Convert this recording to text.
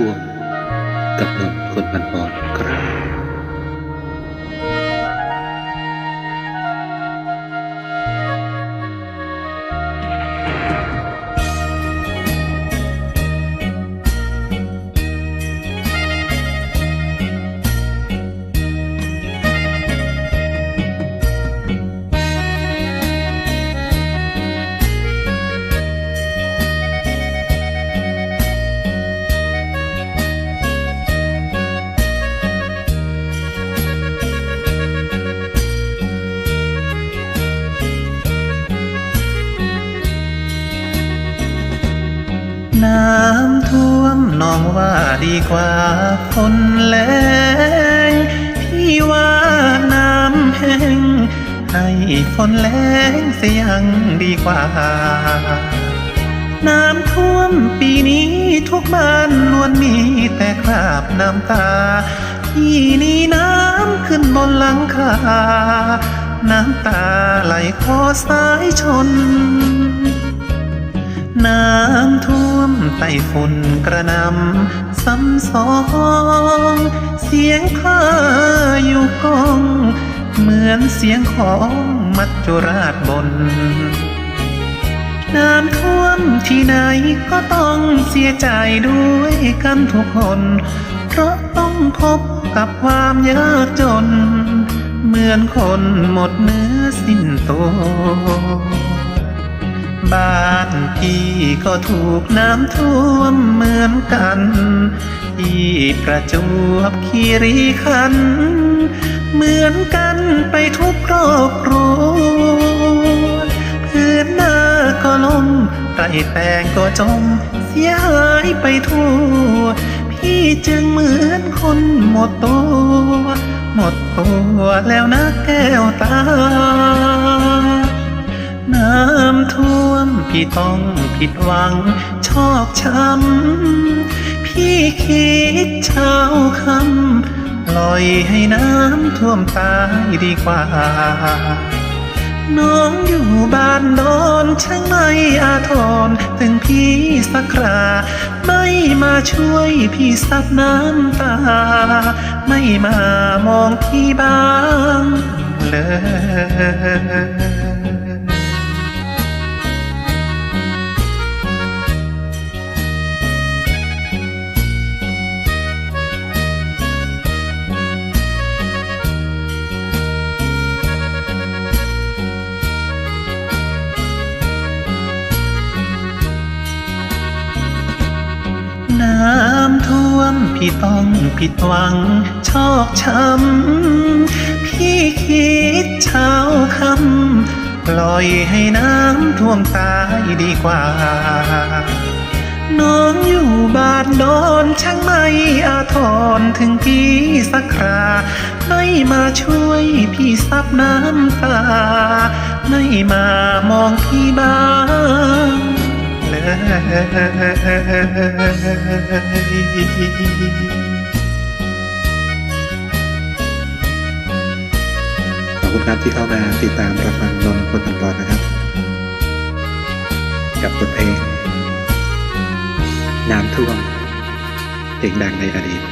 ท่วม กับหนุ่มคนบันบอนครับ น้ำท่วมน้องว่าดีกว่าฝนแรงพี่ว่าน้ำแห้งให้ฝนแรงเสียยังดีกว่า น้ำท่วมปีนี้ทุกบ้านล้วนมีแต่คราบน้ำตาพี่นี่น้ำขึ้นบนหลังคาน้ำตาไหลคอสายชน น้ำท่วมไต้ฝุ่นกระนำซ้ำสอง เสียงพาอยู่กอง เหมือนเสียงของมัจจุราชบน น้ำท่วมที่ไหนก็ต้องเสียใจด้วยกันทุกคน เพราะต้องพบกับความยากจน เหมือนคนหมดเนื้อสิ้นตัว พี่ก็ถูกน้ำท่วมเหมือนกัน ที่ประจวบคีรีขัน เหมือนกันไปทุกครอบครัวพื้นหน้าก็ล้มไรแปลงก็จม เสียหายไปทั่ว พี่จึงเหมือนคนหมดตัว หมดตัวแล้วนะแก้วตา พี่ต้องผิดหวัง ชอกช้ำ พี่คิดเช้าคำปล่อยให้น้ำท่วมตายดีกว่า น้องอยู่บ้านนอนช่างไม่อาทรถึงพี่สักครา ไม่มาช่วยพี่ซับน้ำตา ไม่มามองพี่บ้างเลย วมพี่ต้องผิดหวัง ชอกช้ำ พี่คิดเช้าคำปล่อยให้น้ำท่วมตายดีกว่า น้องอยู่บ้านนอนช่างไม่อาทรถึงพี่สักครา ไม่มาช่วยพี่ซับน้ำตา ไม่มามองพี่บ้าง ขอบคุณครับที่เข้ามาติดตามรับฟังนนคนตันปอนนะครับ กับบทเพลงน้ำท่วมเพลงดังในอดีต